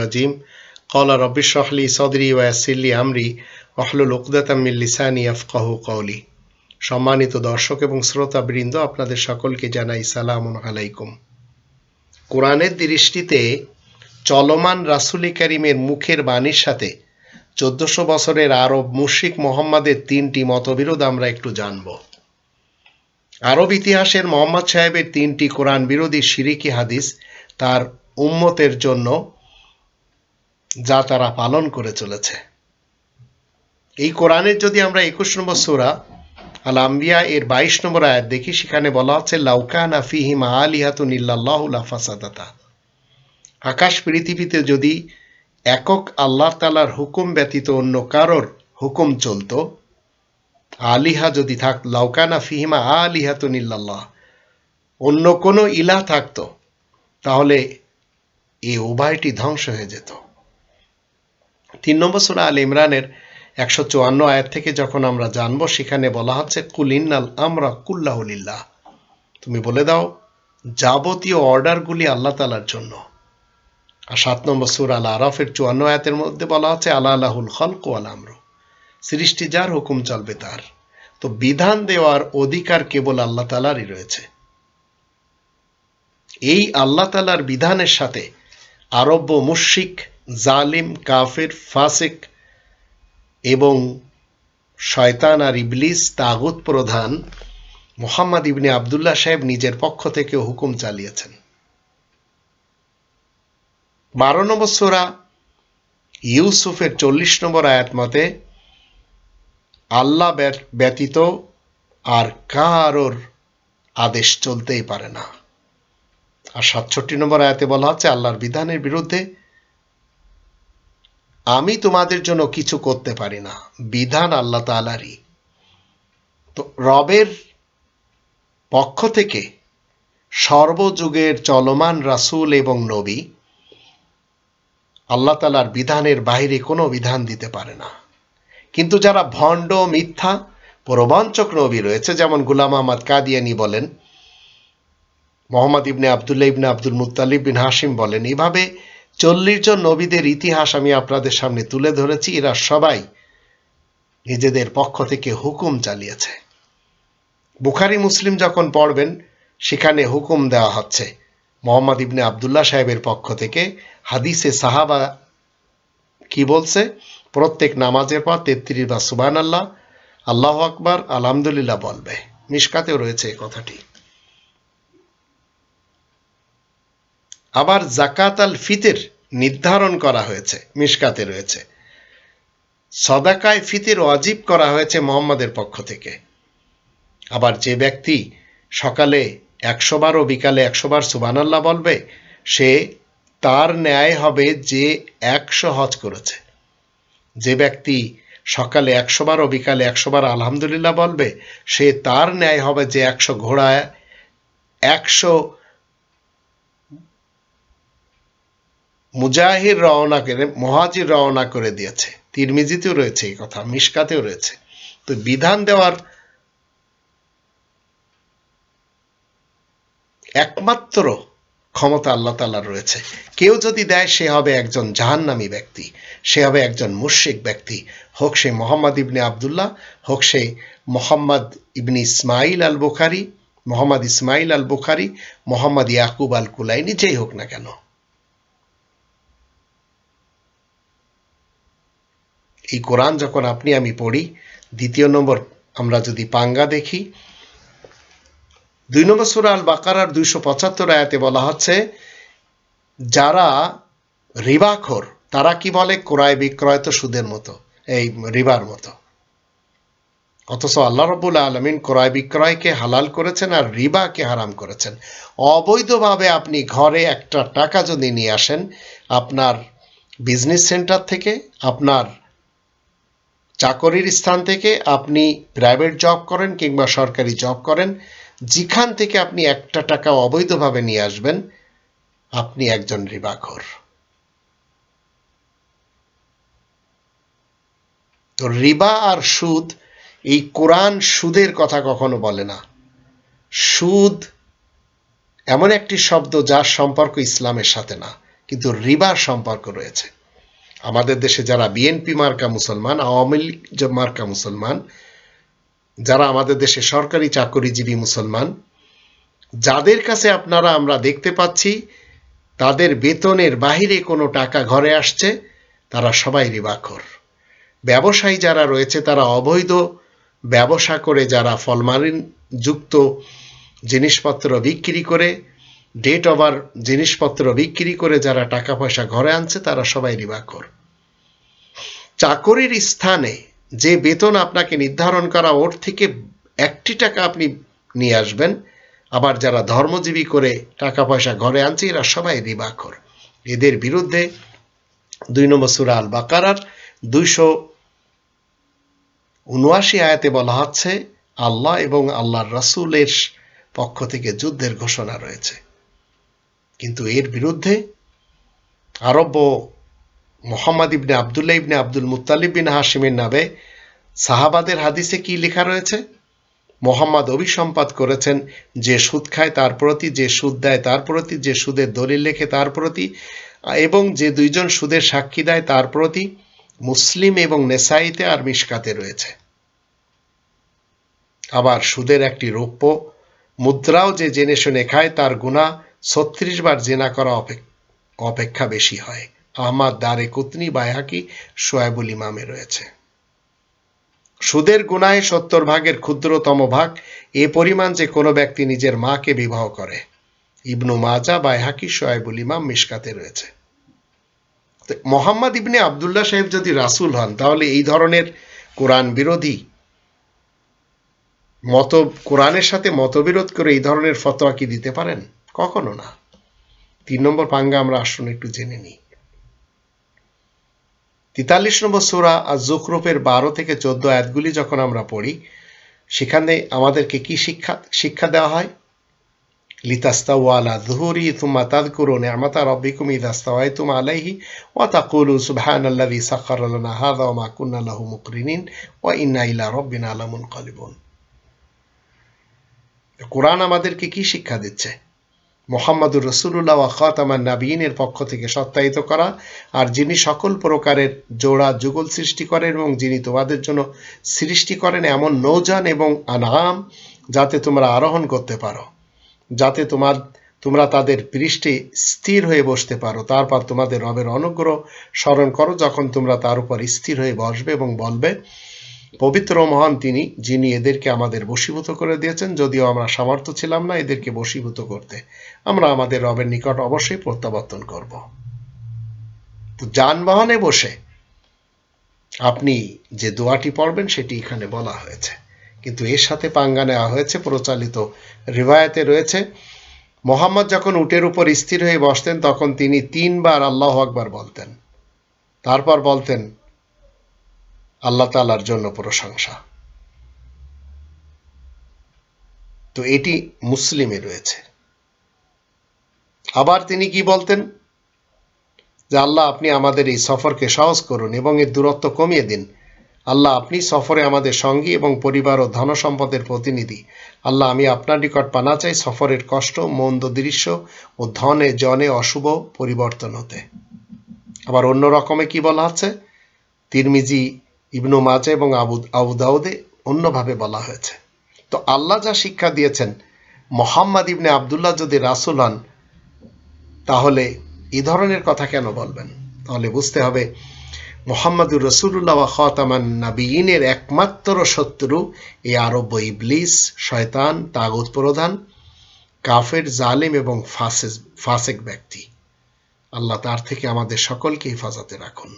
রাজিম। কলা রব্বিশ সদরি ওয়াসিল্লি আমরি ওহলুল উকদাতামিল লিসানি আফকাহু কওলি। সম্মানিত দর্শক এবং শ্রোতাবৃন্দ, আপনাদের সকলকে জানাই সালাম আলাইকুম। কোরআনের দৃষ্টিতে চলমান রাসুলি করিমের মুখের বাণীর সাথে চোদ্দশো বছরের আরব মুশিক মোহাম্মদের তিনটি মতবিরোধ আমরা একটু জানব। আরব ইতিহাসের মোহাম্মদ সাহেবের তিনটি কোরআন বিরোধী সিরিকি হাদিস তার উম্মতের জন্য যা তারা পালন করে চলেছে। এই কোরআনের যদি আমরা একুশ নম্বর সুরা আল আম্বিয়া এর বাইশ নম্বর আয়াত দেখি, সেখানে বলা হচ্ছে লাউকানা ফিহিম আলিহাতুন লাফাসাদাতা। আকাশ পৃথিবীতে যদি একক আল্লাহ তালার হুকুম ব্যতীত অন্য কারোর হুকুম চলত, আলিহা যদি থাক লাউকানা ফিহিমা আলিহাতুন ইল্লাল্লাহ, অন্য কোনো ইলা থাকতো, তাহলে এই উভয়টি ধ্বংস হয়ে যেত। তিন নম্বর সুরা আল ইমরানের একশো চুয়ান্ন আয়াত থেকে যখন আমরা জানব, সেখানে বলা হচ্ছে কুলিন্নাল আমরা কুল্লাহুলিল্লাহ তুমি বলে দাও, যাবতীয় অর্ডারগুলি আল্লাহ তালার জন্য। আর সাত নম্বর সুর আল আরফের চুয়ান্ন আয়াতের মধ্যে বলা হচ্ছে আল্লাহ আল্লাহুল খলক আল আমর। সৃষ্টি যার হুকুম চলবে তার। তো বিধান দেওয়ার অধিকার কেবল আল্লাহ তালারই রয়েছে। এই আল্লাহ তালার বিধানের সাথে আরব্য মুশিক জালিম, কাফের, ফাসিক এবং শয়তান আর ইবলিস তাগুত প্রধান মোহাম্মদ ইবনে আবদুল্লাহ সাহেব নিজের পক্ষ থেকে হুকুম চালিয়েছেন। বারো নম্বর সোরা ইউসুফের চল্লিশ নম্বর আয়াত মতে, আল্লাহ ব্যতীত আর কারোর আদেশ চলতেই পারে না। আর সাতষট্টি নম্বর আয়াতে বলা হচ্ছে, আল্লাহর বিধানের বিরুদ্ধে আমি তোমাদের জন্য কিছু করতে পারি না। বিধান আল্লাহ তালারই তো রবের পক্ষ থেকে সর্বযুগের চলমান রাসুল এবং নবী আল্লাহ তালার বিধানের বাইরে কোনো বিধান দিতে পারে না। কিন্তু যারা ভণ্ড, মিথ্যা, প্রবঞ্চক নবী রয়েছে, যেমন গুলাম আহমদ কাদিয়ানি বলেন Mohammad ibn Abdullah ibn Abdul Muttalib বিন হাসিম বলেন এভাবে চল্লিশ জন নবীদের ইতিহাস আমি আপনাদের সামনে তুলে ধরেছি। এরা সবাই নিজেদের পক্ষ থেকে হুকুম চালিয়েছে। বুখারি, মুসলিম যখন পড়বেন, সেখানে হুকুম দেওয়া হচ্ছে মোহাম্মদ ইবনে আবদুল্লাহ সাহেবের পক্ষ থেকে। হাদিসে সাহাবা কি বলছে? প্রত্যেক নামাজের পর তেত্রিশ বা সুবান আল্লাহ আল্লাহ আকবার, আলহামদুলিল্লাহ বলবে। মিসকাতেও রয়েছে এই কথাটি। আবার জাকাত আল ফিতের নির্ধারণ করা হয়েছে মিসকাতে রয়েছে। সদাকায় ফিতের অজীব করা হয়েছে মোহাম্মদের পক্ষ থেকে। আবার যে ব্যক্তি সকালে একশো বার ও বিকালে একশো বার সুবানাল্লাহ বলবে, সে তার ন্যায় হবে যে একশো হজ করেছে। যে ব্যক্তি সকালে একশো বার ও বিকালে একশো বার আলহামদুলিল্লাহ বলবে, সে তার ন্যায় হবে যে একশো ঘোড়ায় একশো মুজাহির রওনা করে, মহাজির রওনা করে দিয়েছে। তিরমিজিতেও রয়েছে এই কথা মিসকাতেও রয়েছে। তো বিধান দেওয়ার একমাত্র ক্ষমতা আল্লাহ তালার রয়েছে। কেউ যদি দেয়, সে হবে একজন জাহান্নামী ব্যক্তি, সে হবে একজন মুর্শিক ব্যক্তি। হোক সে মোহাম্মদ ইবনে আবদুল্লাহ, হোক সে মোহাম্মদ ইবনে ইসমাইল আল বুখারি মোহাম্মদ ইসমাইল আল বুখারি মোহাম্মদ ইয়াকুব আল কুলাইনি যেই হোক না কেন। এই কোরআন যখন আপনি, আমি পড়ি, দ্বিতীয় নম্বর আমরা যদি পাঙ্গা দেখি, দুই নম্বর সুরা আল বাকারার দুইশো পঁচাত্তর আয়াতে বলা হচ্ছে, যারা রিবাখোর, তারা কি বলে? ক্রয় বিক্রয় তো সুদের মতো, এই রিবার মতো। অথচ আল্লাহ রবুল আলমিন ক্রয় বিক্রয়কে হালাল করেছেন আর রিবাকে হারাম করেছেন। অবৈধভাবে আপনি ঘরে একটা টাকা যদি নিয়ে আসেন, আপনার বিজনেস সেন্টার থেকে, আপনার চাকরির স্থান থেকে আপনি প্রাইভেট জব করেন কিংবা সরকারি জব করেন, যেখান থেকে আপনি একটা টাকা অবৈধভাবে নিয়ে আসবেন, আপনি একজন রিবাখর তো রিবা আর সুদ, এই কোরআন সুদের কথা কখনো বলে না। সুদ এমন একটি শব্দ যার সম্পর্ক ইসলামের সাথে না, কিন্তু রিবার সম্পর্ক রয়েছে। আমাদের দেশে যারা বিএনপি মার্কা মুসলমান, আওয়ামী লীগ মার্কা মুসলমান, যারা আমাদের দেশে সরকারি চাকরিজীবী মুসলমান, যাদের কাছে আপনারা আমরা দেখতে পাচ্ছি, তাদের বেতনের বাহিরে কোনো টাকা ঘরে আসছে, তারা সবাই রিবাখর। ব্যবসায়ী যারা রয়েছে, তারা অবৈধ ব্যবসা করে যারা ফলমারিন যুক্ত জিনিসপত্র বিক্রি করে ডেট ওভার জিনিসপত্র বিক্রি করে যারা টাকা পয়সা ঘরে আনছে, তারা সবাই রিবাখর চাকরির স্থানে যে বেতন আপনাকে নির্ধারণ করা ওর থেকে একটি টাকা আপনি নিয়ে আসবেন, আবার যারা ধর্মজীবী করে টাকা পয়সা ঘরে আনছে, এরা সবাই রিবাখর এদের বিরুদ্ধে দুই নম্বর সুরা আল বাকারার দুইশো উনআশি আয়াতে বলা হচ্ছে, আল্লাহ এবং আল্লাহর রাসূলের পক্ষ থেকে যুদ্ধের ঘোষণা রয়েছে। কিন্তু এর বিরুদ্ধে আরব ও Muhammad ibn Abdullah ibn Abdul Muttalib bin হাসিমের নামে সাহাবাদের হাদিসে কি লেখা রয়েছে? মোহাম্মদ অভিসম্পাদ করেছেন যে সুদ খায় তার প্রতি, যে সুদ দেয় তার প্রতি, যে সুদের দলিল লেখে তার প্রতি, এবং যে দুইজন সুদের সাক্ষী দেয় তার প্রতি মুসলিম এবং নেসাইতে আর মিশকাতে রয়েছে। আবার সুদের একটি রৌপ্য মুদ্রাও যে জেনে শুনে খায় তার গুণা ছত্রিশ বার জেনা করা অপেক্ষা বেশি হয়। আহমাদ দারে কুতনি বায়াকি সোয়াবুল ইমামে রয়েছে। সুদের গুণায় সত্তর ভাগের ক্ষুদ্রতম ভাগ এ পরিমাণ যে কোনো ব্যক্তি নিজের মাকে বিবাহ করে। ইবনু মাজা বায়হাকি সোয়াইবুল ইমাম মিশকাতে রয়েছে। মোহাম্মদ ইবনে আবদুল্লাহ সাহেব যদি রাসুল হন, তাহলে এই ধরনের কোরআন বিরোধী মত, কোরআনের সাথে মতবিরোধ করে এই ধরনের ফতোয়া কি দিতে পারেন? কখনো না। তিন নম্বর পাঙ্গা আমরা আসুন একটু জেনে নিই। তেতাল্লিশ নম্বর সুরা আর জুকরুপের বারো থেকে চোদ্দ আয়াতগুলি যখন আমরা পড়ি, সেখানে আমাদেরকে কি শিক্ষা শিক্ষা দেওয়া হয়? তাযকুরু নি'মাতা রাব্বিকুম ইযা ইস্তাওয়াইতুম আলাইহি ওয়া তাকুলু সাখখারা লানা ওয়া মা কুন্না লাহু মুকরিনিন ওয়া ইন্না ইলা রাব্বিনা কোরআন আমাদেরকে কি শিক্ষা দিচ্ছে? মোহাম্মদুর রসুল্লাহ খাতামান নাবিনের পক্ষ থেকে সত্যায়িত করা, আর যিনি সকল প্রকারের জোড়া যুগল সৃষ্টি করেন এবং যিনি তোমাদের জন্য সৃষ্টি করেন এমন নৌজান এবং আনাম, যাতে তোমরা আরোহণ করতে পারো, যাতে তোমার, তোমরা তাদের পৃষ্ঠে স্থির হয়ে বসতে পারো। তারপর তোমাদের রবের অনুগ্রহ স্মরণ করো যখন তোমরা তার উপর স্থির হয়ে বসবে এবং বলবে পবিত্র মহান তিনি, যিনি এদেরকে আমাদের বশীভূত করে দিয়েছেন, যদিও আমরা সামর্থ্য ছিলাম না এদেরকে বশীভূত করতে। আমরা আমাদের রবের নিকট অবশ্যই প্রত্যাবর্তন করব। তো যানবাহনে বসে আপনি যে দোয়াটি পড়বেন, সেটি এখানে বলা হয়েছে। কিন্তু এর সাথে পাঙ্গা নেওয়া হয়েছে, প্রচালিত রিবায়তে রয়েছে। মোহাম্মদ যখন উটের উপর স্থির হয়ে বসতেন, তখন তিনি তিনবার আল্লাহ আকবার বলতেন। তারপর বলতেন আল্লাহ তালার জন্য প্রশংসা। তো এটি মুসলিমে রয়েছে। আবার তিনি কি বলতেন? যে আল্লাহ, আপনি আমাদের এই সফরকে সহজ করুন এবং এর দূরত্ব কমিয়ে দিন। আল্লাহ, আপনি সফরে আমাদের সঙ্গী এবং পরিবার ও ধন সম্পদের প্রতিনিধি। আল্লাহ, আমি আপনার নিকট পানা চাই সফরের কষ্ট, মন্দ দৃশ্য ও ধনে জনে অশুভ পরিবর্তন হতে। আবার অন্য রকমে কি বলা আছে? তিরমিজি ইবনু মাজা এবং আবু আবুদাউদে অন্যভাবে বলা হয়েছে। তো আল্লাহ যা শিক্ষা দিয়েছেন, মোহাম্মদ ইবনে আবদুল্লাহ যদি রাসুল হন, তাহলে এ ধরনের কথা কেন বলবেন? তাহলে বুঝতে হবে, মোহাম্মদুর রসুল্লাহ খতামান নাবিনের একমাত্র শত্রু এই আরব্য ইবলিস, শয়তান, তাগুত প্রধান, কাফের, জালিম এবং ফাসেক ব্যক্তি। আল্লাহ তার থেকে আমাদের সকলকে হেফাজতে রাখুন।